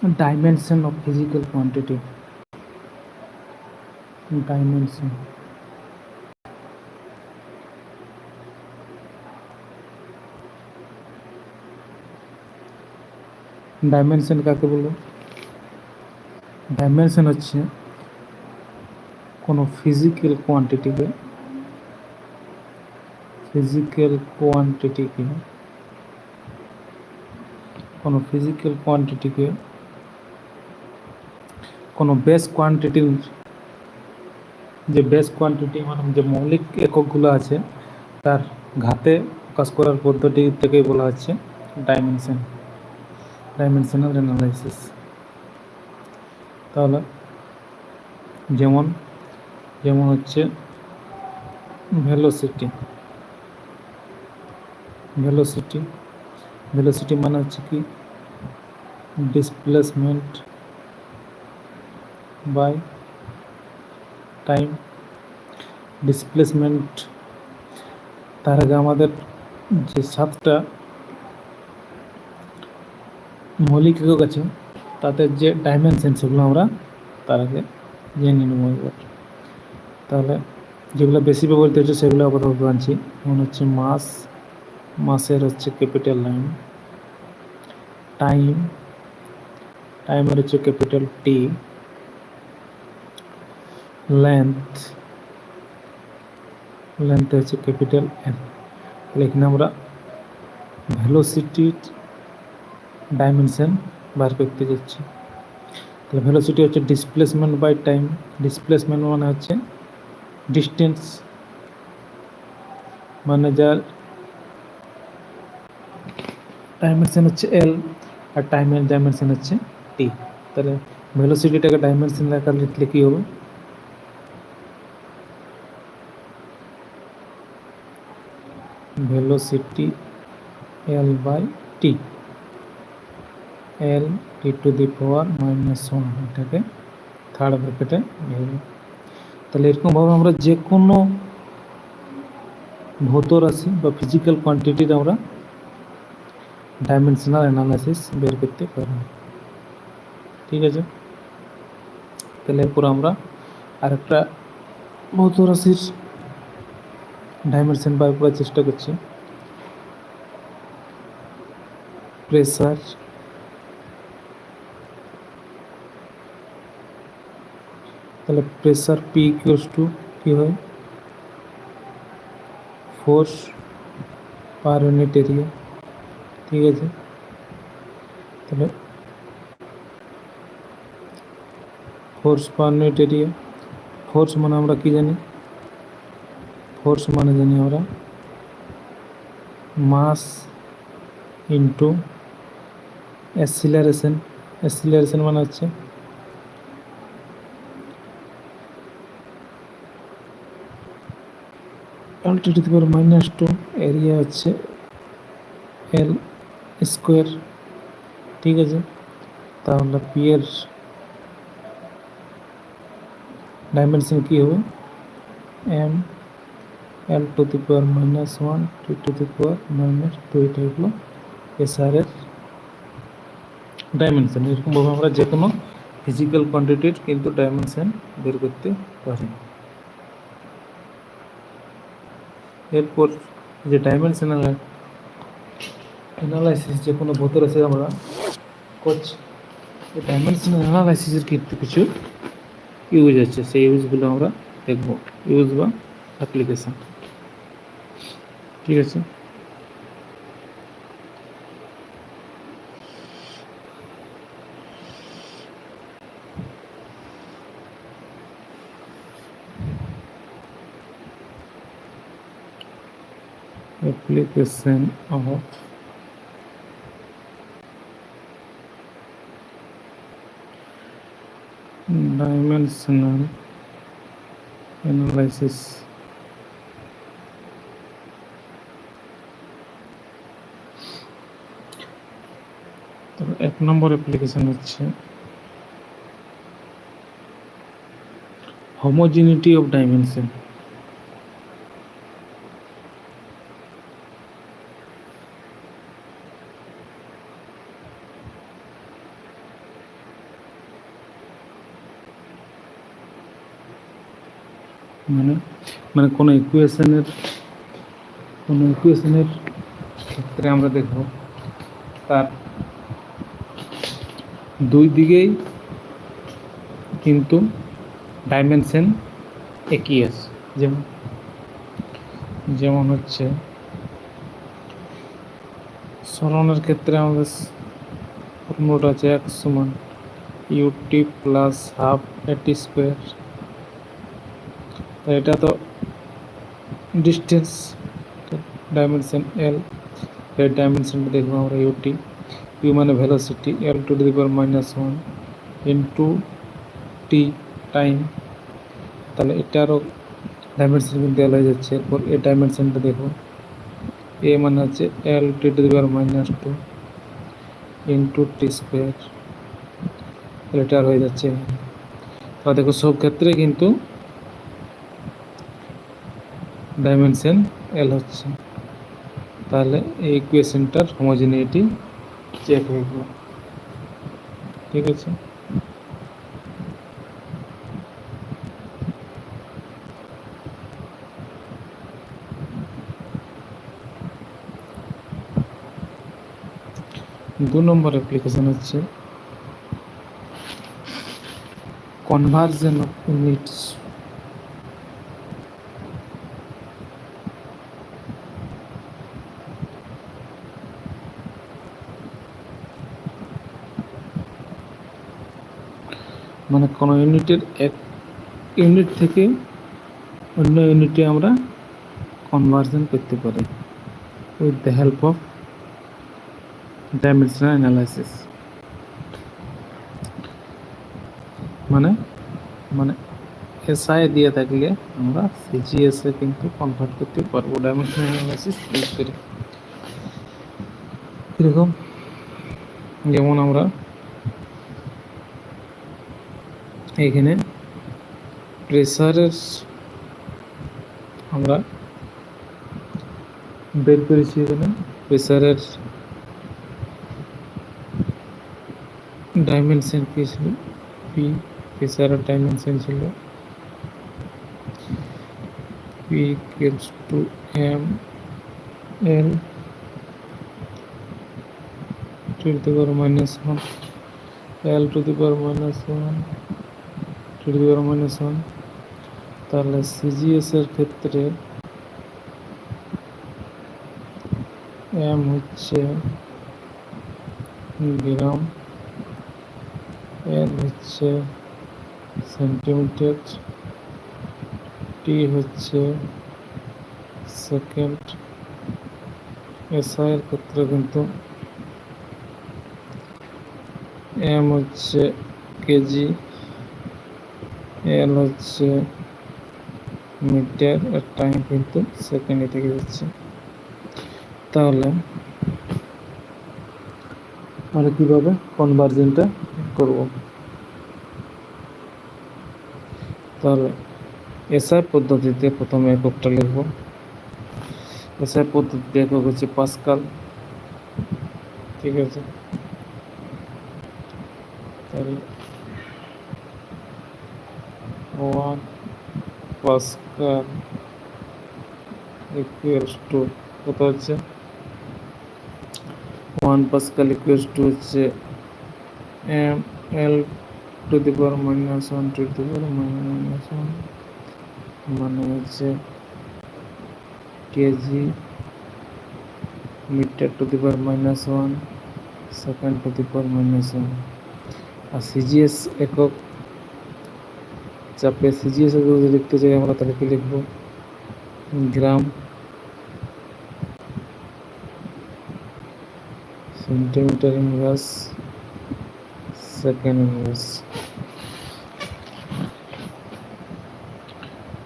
dimension of physical quantity. Dimension. Dimension কাকে বলব? Dimension হচ্ছে কোনো ফিজিক্যাল কোয়ান্টিটিকে ফিজিক্যাল কোয়ান্টিটিকে কোনো ফিজিক্যাল কোয়ান্টিটিকে কোনো বেস কোয়ান্টিটির যে বেস কোয়ান্টিটি মানে যে মৌলিক এককগুলো আছে, তার ঘাতে প্রকাশ করার পদ্ধতি থেকেই বলা হচ্ছে ডাইমেনশন ডাইমেনশনাল অ্যানালাইসিস তাহলে যেমন যেমন হচ্ছে ভেলোসিটি ভেলোসিটি ভেলোসিটি মানে হচ্ছে কি? ডিসপ্লেসমেন্ট বাই টাইম ডিসপ্লেসমেন্ট তার আগে আমাদের যে সাতটা মৌলিক একক আছে তাদের যে ডাইমেনশন সেগুলো আমরা তার আগে জেনে নেব তাহলে যেগুলো বেশি ব্যবহৃত হচ্ছে সেগুলো আপাতত আনছি। যেমন হচ্ছে মাস মাসের হচ্ছে ক্যাপিটাল লাইন টাইম টাইমের হচ্ছে ক্যাপিটাল টি লেন্থ। লেন্থ হচ্ছে ক্যাপিটাল এন তাহলে এখানে আমরা ভেলোসিটির ডাইমেনশন বার করতে যাচ্ছি। তাহলে ভেলোসিটি হচ্ছে ডিসপ্লেসমেন্ট বাই টাইম ডিসপ্লেসমেন্ট মানে হচ্ছে ডিস্টেন্স মানে যার ডাইমেনশন হচ্ছে এল আর টাইমের ডাইমেনশন হচ্ছে টি তাহলে ভেলোসিটিটাকে ডাইমেনশন লেখা লিখলে কী হবে? Velocity L by T. L T to the power minus one এটাকে থার্ড ব্র্যাকেটে তাহলে এরকমভাবে আমরা যে কোনো ভৌত রাশি বা ফিজিক্যাল কোয়ান্টিটির আমরা ডাইমেনশনাল অ্যানালাইসিস বের করতে পারব ঠিক আছে? তাহলে এরপর আমরা আরেকটা ভৌত রাশির ডাইমেনশন বার করার চেষ্টা করছি। প্রেসার তাহলে প্রেসার পি ইকুয়ালস টু কী হয়? ফোর্স পার ইউনিট এরিয়া ঠিক আছে? তাহলে force per unit area force মানে আমরা কি জানি? ফোর্স মানে জানি আমরা মাস ইন্টু অ্যাসিলারেশন অ্যাসিলারেশন মানে হচ্ছে to to power minus two area হচ্ছে এল স্কোয়ার ঠিক আছে? তাহলে পি এর ডাইমেনশন কী হবে? M L to the power minus one to to the power minus two এটা হলো এসআরের ডাইমেনশন এরকমভাবে আমরা যে কোনো ফিজিক্যাল কোয়ান্টিটির কিন্তু ডাইমেনশন বের করতে পারি। এরপর যে ডাইমেনশনাল অ্যানালাইসিস যে কোনো ভৌত আছে আমরা করছি এই ডাইমেনশনাল অ্যানালাইসিসের কিন্তু কিছু ইউজ আছে। সেই ইউজগুলো আমরা দেখব। ইউজ বা অ্যাপ্লিকেশন ঠিক আছে application of dimensional analysis এক নম্বর অ্যাপ্লিকেশন হচ্ছে হোমোজিনিটি অফ ডাইমেনশন মানে মানে কোনো ইকুয়েশনের কোনো ইকুয়েশনের ক্ষেত্রে আমরা দেখব তার দুই দিকেই কিন্তু ডাইমেনশন একই আছে। যেমন যেমন হচ্ছে সরণের ক্ষেত্রে আমাদের ফর্মুলাটা আছে এক সমান u t plus half a t square তো এটা তো ডিস্টেন্স ডাইমেনশন এল এর ডাইমেনশনটা দেখব আমরা ইউটি ইউ মানে velocity L to the power minus one into T time তাহলে এটারও ডাইমেনশন কিন্তু এল হয়ে যাচ্ছে। এরপর এ ডাইমেনশনটা দেখো। এ মানে হচ্ছে L T to the power minus two into T square এটার হয়ে যাচ্ছে তাহলে দেখো সব ক্ষেত্রে কিন্তু ডাইমেনশন এল হচ্ছে। তাহলে এই ইকুয়েশনটার হোমোজিনিটি চেক হয়ে গেল। ঠিক আছে? দু নম্বর অ্যাপ্লিকেশন হচ্ছে কনভার্জন অফ ইউনিটস মানে কোনো ইউনিটের এক ইউনিট থেকে অন্য ইউনিটে আমরা কনভার্জন করতে পারি with the help of dimensional analysis মানে মানে এসআই দিয়ে থাকলে আমরা সিজিএস কিন্তু কনভার্ট করতে পারব ডাইমেনশনাল অ্যানালাইসিস ইউজ করে। এরকম যেমন আমরা এখানে প্রেসারের আমরা বের করেছি এখানে। প্রেসারের ডাইমেনশন কি ছিল? পি প্রেসারের ডাইমেনশন ছিল। P equals to M L to the power minus one L to the power minus one to minus one তাহলে সিজিএস এর ক্ষেত্রে এম হচ্ছে গ্রাম এল হচ্ছে সেন্টিমিটার টি হচ্ছে সেকেন্ড। এসআই এর ক্ষেত্রে কিন্তু এম হচ্ছে কেজি। এল হচ্ছে মিটার আর টাইম কিন্তু সেকেন্ডে থেকে যাচ্ছে। তাহলে আমরা কীভাবে কনভার্জেনটা করব? তাহলে এসআই পদ্ধতিতে প্রথমে এককটা লিখব। এসআই পদ্ধতিতে একক হচ্ছে পাসকাল ঠিক আছে? তাহলে ওয়ান পাসকাল ইকুয়ালস টু কত হচ্ছে? ওয়ান পাসকাল ইকুয়ালস টু হচ্ছে M L to the power minus one to the power minus one মানে হচ্ছে kg metre to the power minus one second to the power minus one R CGS একক চাপে CGS একক যদি লিখতে চাই আমরা তাহলে কি লিখব? Gram centimetre inverse second inverse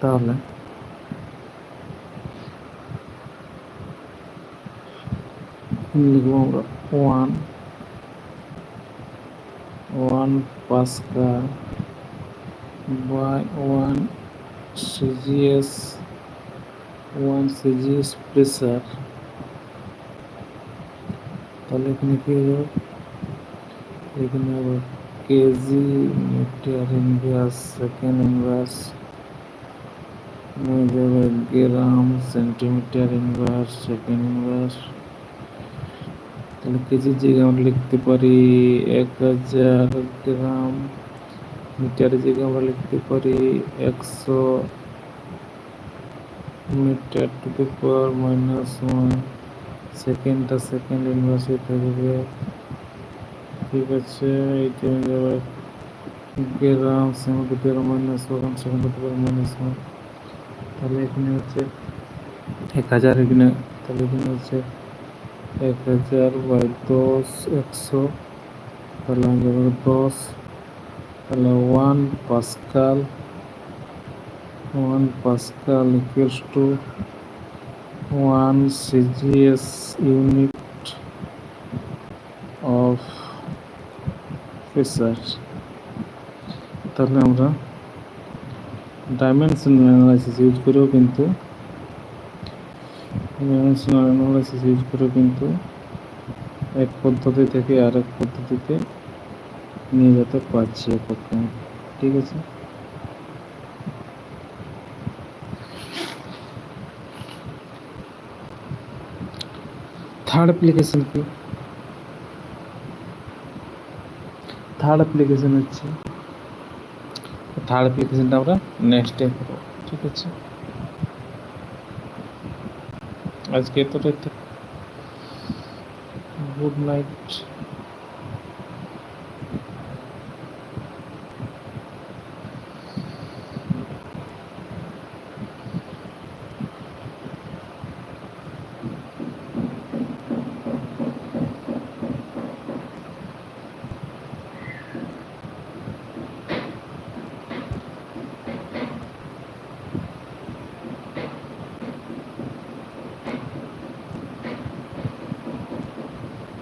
তাহলে লিখব আমরা one one by one CGS one CGS pressure তাহলে এখানে কি যাবে এখানে আবার kg metre inverse second inverse gram centimetre inverse second inverse তাহলে কেজির জায়গায় আমরা লিখতে পারি, এক হাজার গ্রাম মিটারের জায়গায় আমরা লিখতে পারি একশো metre to the power minus one সেকেন্ডটা second inverse থাকবে ঠিক আছে এইটা যাবে gram second to power minus one second to power minus one. তাহলে এখানে হচ্ছে এক হাজার, এখানে তাহলে এখানে হচ্ছে এক হাজার বাই দশ, একশো। তাহলে হয়ে যাবে দশ তাহলে one pascal one pascal equals to one CGS unit of pressure তাহলে আমরা ডাইমেনশনাল অ্যানালাইসিস ইউজ করেও কিন্তু ডাইমেনশনাল অ্যানালাইসিস ইউজ করেও কিন্তু এক পদ্ধতি থেকে আরেক পদ্ধতিতে নিয়ে যেতে পারছি এককে ঠিক আছে থার্ড অ্যাপ্লিকেশন কি থার্ড অ্যাপ্লিকেশন হচ্ছে থার্ড অ্যাপ্লিকেশনটা আমরা নেক্সট ডে করব ঠিক আছে আজকে এতটাই গুড নাইট